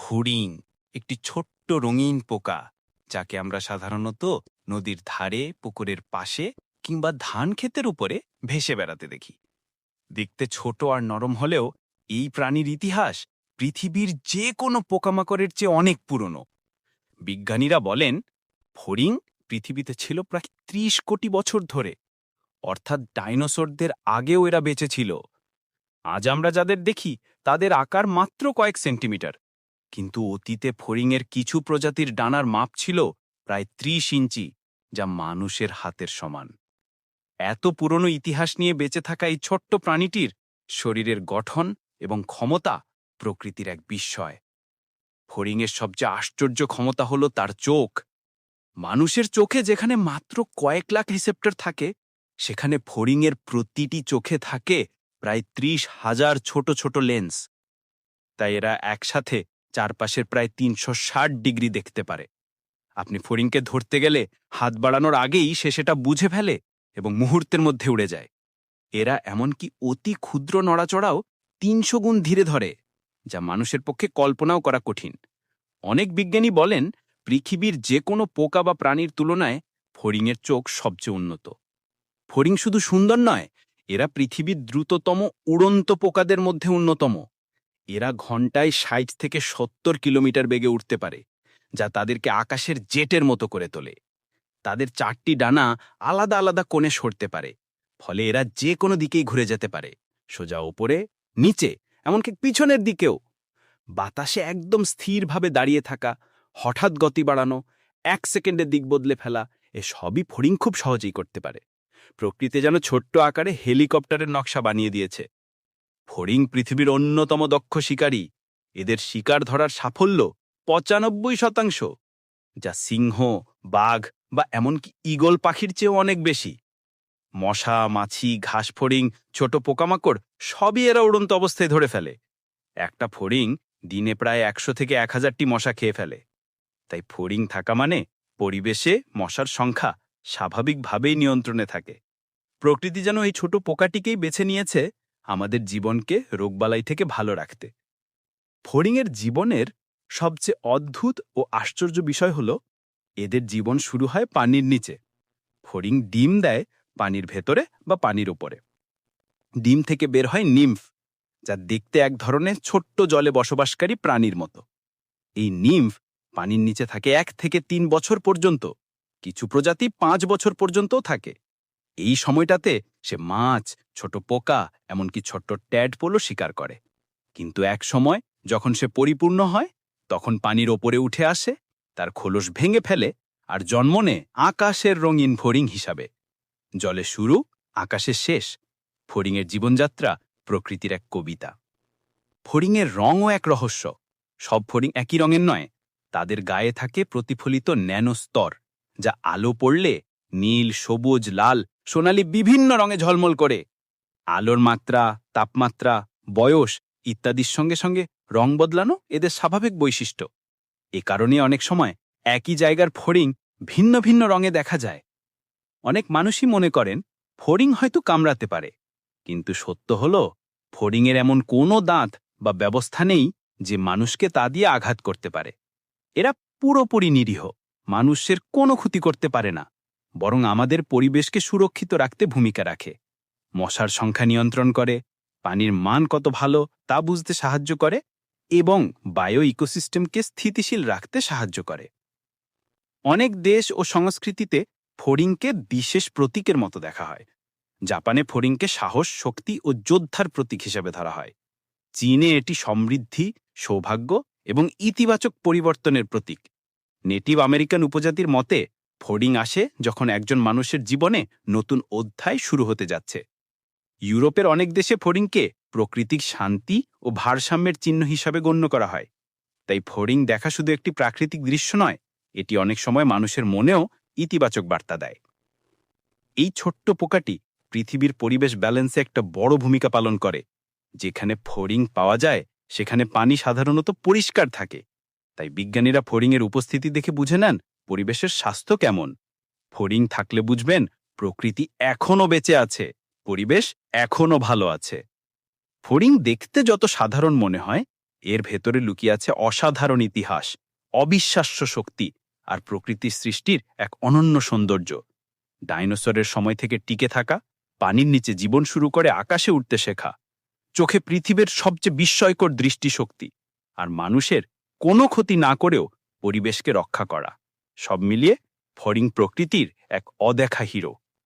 ফড়িং একটি ছোট্ট রঙিন পোকা, যাকে আমরা সাধারণত নদীর ধারে, পুকুরের পাশে কিংবা ধান ক্ষেতের উপরে ভেসে বেড়াতে দেখি। দেখতে ছোট আর নরম হলেও এই প্রাণীর ইতিহাস পৃথিবীর যে কোনো পোকামাকড়ের চেয়ে অনেক পুরনো। বিজ্ঞানীরা বলেন ফড়িং পৃথিবীতে ছিল প্রায় ত্রিশ কোটি বছর ধরে, অর্থাৎ ডাইনোসরদের আগেও এরা বেঁচে ছিল। আজ আমরা যাদের দেখি, তাদের আকার মাত্র কয়েক সেন্টিমিটার। কিন্তু অতীতে ফড়িংয়ের কিছু প্রজাতির ডানার মাপ ছিল প্রায় ত্রিশ ইঞ্চি, যা মানুষের হাতের সমান। এত পুরনো ইতিহাস নিয়ে বেঁচে থাকা এই ছোট্ট প্রাণীটির শরীরের গঠন এবং ক্ষমতা প্রকৃতির এক বিস্ময়। ফড়িংয়ের সবচেয়ে আশ্চর্য ক্ষমতা হল তার চোখ। মানুষের চোখে যেখানে মাত্র কয়েক লাখ রিসেপ্টর থাকে, সেখানে ফড়িংয়ের প্রতিটি চোখে থাকে প্রায় ত্রিশ হাজার ছোট ছোট লেন্স। তাই এরা একসাথে চারপাশের প্রায় তিনশো ষাট ডিগ্রি দেখতে পারে। আপনি ফড়িংকে ধরতে গেলে হাত বাড়ানোর আগেই সে সেটা বুঝে ফেলে এবং মুহূর্তের মধ্যে উড়ে যায়। এরা এমনকি অতি ক্ষুদ্র নড়াচড়াও তিনশো গুণ ধীরে ধরে, যা মানুষের পক্ষে কল্পনাও করা কঠিন। অনেক বিজ্ঞানী বলেন, পৃথিবীর যে কোনো পোকা বা প্রাণীর তুলনায় ফড়িংয়ের চোখ সবচেয়ে উন্নত। ফড়িং শুধু সুন্দর নয়, এরা পৃথিবীর দ্রুততম উড়ন্ত পোকাদের মধ্যে অন্যতম। এরা ঘন্টায় ষাট থেকে সত্তর কিলোমিটার বেগে উঠতে পারে, যা তাদেরকে আকাশের জেটের মতো করে তোলে। তাদের চারটি ডানা আলাদা আলাদা কোণে সরতে পারে, ফলে এরা যে কোনো দিকেই ঘুরে যেতে পারে, সোজা ওপরে, নিচে, এমনকি পিছনের দিকেও। বাতাসে একদম স্থিরভাবে দাঁড়িয়ে থাকা, হঠাৎ গতি বাড়ানো, এক সেকেন্ডে দিক বদলে ফেলা, এ সবই ফড়িং খুব সহজেই করতে পারে। প্রকৃতি যেন ছোট্ট আকারে হেলিকপ্টারের নকশা বানিয়ে দিয়েছে। ফড়িং পৃথিবীর অন্যতম দক্ষ শিকারী। এদের শিকার ধরার সাফল্য পঁচানব্বই শতাংশ, যা সিংহ, বাঘ বা এমনকি ঈগল পাখির চেয়েও অনেক বেশি। মশা, মাছি, ঘাস ফড়িং, ছোট পোকামাকড় সবই এরা উড়ন্ত অবস্থায় ধরে ফেলে। একটা ফড়িং দিনে প্রায় একশো থেকে এক হাজারটি মশা খেয়ে ফেলে। তাই ফড়িং থাকা মানে পরিবেশে মশার সংখ্যা স্বাভাবিকভাবেই নিয়ন্ত্রণে থাকে। প্রকৃতি যেন এই ছোট পোকাটিকেই বেছে নিয়েছে আমাদের জীবনকে রোগবালাই থেকে ভালো রাখতে। ফড়িংয়ের জীবনের সবচেয়ে অদ্ভুত ও আশ্চর্য বিষয় হল, এদের জীবন শুরু হয় পানির নিচে। ফড়িং ডিম দেয় পানির ভেতরে বা পানির ওপরে ডিম থেকে বের হয় নিম্ফ, যা দেখতে এক ধরনের ছোট্ট জলে বসবাসকারী প্রাণীর মতো। এই নিম্ফ পানির নিচে থাকে এক থেকে তিন বছর পর্যন্ত। কিছু প্রজাতি পাঁচ বছর পর্যন্তও থাকে। এই সময়টাতে সে মাছ, ছোট পোকা, এমনকি ছোট্ট ট্যাডপোলও শিকার করে। কিন্তু এক সময় যখন সে পরিপূর্ণ হয়, তখন পানির ওপরে উঠে আসে, তার খোলস ভেঙে ফেলে আর জন্ম নেয় আকাশের রঙিন ফড়িং হিসাবে। জলে শুরু, আকাশের শেষ, ফড়িংয়ের জীবনযাত্রা, প্রকৃতির এক কবিতা। ফড়িংয়ের রঙও এক রহস্য। সব ফড়িং একই রঙের নয়, তাদের গায়ে থাকে প্রতিফলিত ন্যানো স্তর, যা আলো পড়লে নীল, সবুজ, লাল, সোনালি বিভিন্ন রঙে ঝলমল করে। আলোর মাত্রা, তাপমাত্রা, বয়স ইত্যাদির সঙ্গে সঙ্গে রং বদলানো এদের স্বাভাবিক বৈশিষ্ট্য। এ কারণে অনেক সময় একই জায়গার ফড়িং ভিন্ন ভিন্ন রঙে দেখা যায়। অনেক মানুষই মনে করেন ফড়িং হয়তো কামড়াতে পারে, কিন্তু সত্য হল ফড়িংয়ের এমন কোনো দাঁত বা ব্যবস্থা নেই যে মানুষকে তা দিয়ে আঘাত করতে পারে। এরা পুরোপুরি নিরীহ, মানুষের কোনো ক্ষতি করতে পারে না। বরং আমাদের পরিবেশকে সুরক্ষিত রাখতে ভূমিকা রাখে। মশার সংখ্যা নিয়ন্ত্রণ করে, পানির মান কত ভালো তা বুঝতে সাহায্য করে এবং বায়ো ইকোসিস্টেমকে স্থিতিশীল রাখতে সাহায্য করে। অনেক দেশ ও সংস্কৃতিতে ফড়িংকে বিশেষ প্রতীকের মতো দেখা হয়। জাপানে ফড়িংকে সাহস, শক্তি ও যোদ্ধার প্রতীক হিসেবে ধরা হয়। চীনে এটি সমৃদ্ধি, সৌভাগ্য এবং ইতিবাচক পরিবর্তনের প্রতীক। নেটিভ আমেরিকান উপজাতির মতে ফোর্ডিং আসে যখন একজন মানুষের জীবনে নতুন অধ্যায় শুরু হতে যাচ্ছে। ইউরোপের অনেক দেশে ফোর্ডিংকে প্রকৃতিক শান্তি ও ভারসাম্যের চিহ্ন হিসাবে গণ্য করা হয়। তাই ফোর্ডিং দেখা শুধু একটি প্রাকৃতিক দৃশ্য নয়, এটি অনেক সময় মানুষের মনেও ইতিবাচক বার্তা দেয়। এই ছোট্ট পোকাটি পৃথিবীর পরিবেশ ব্যালেন্সে একটা বড় ভূমিকা পালন করে। যেখানে ফোরিং পাওয়া যায়, সেখানে পানি সাধারণত পরিষ্কার থাকে। তাই বিজ্ঞানীরা ফোরিংয়ের উপস্থিতি দেখে বুঝে নেন পরিবেশের স্বাস্থ্য কেমন? ফড়িং থাকলে বুঝবেন, প্রকৃতি এখনও বেঁচে আছে, পরিবেশ এখনও ভালো আছে। ফড়িং দেখতে যত সাধারণ মনে হয়, এর ভেতরে লুকিয়ে আছে অসাধারণ ইতিহাস, অবিশ্বাস্য শক্তি আর প্রকৃতির সৃষ্টির এক অনন্য সৌন্দর্য। ডাইনোসরের সময় থেকে টিকে থাকা, পানির নিচে জীবন শুরু করে আকাশে উঠতে শেখা, চোখে পৃথিবীর সবচেয়ে বিস্ময়কর দৃষ্টিশক্তি আর মানুষের কোনো ক্ষতি না করেও পরিবেশকে রক্ষা করা। সব মিলিয়ে ফরিং প্রকৃতির এক অদেখা হিরো।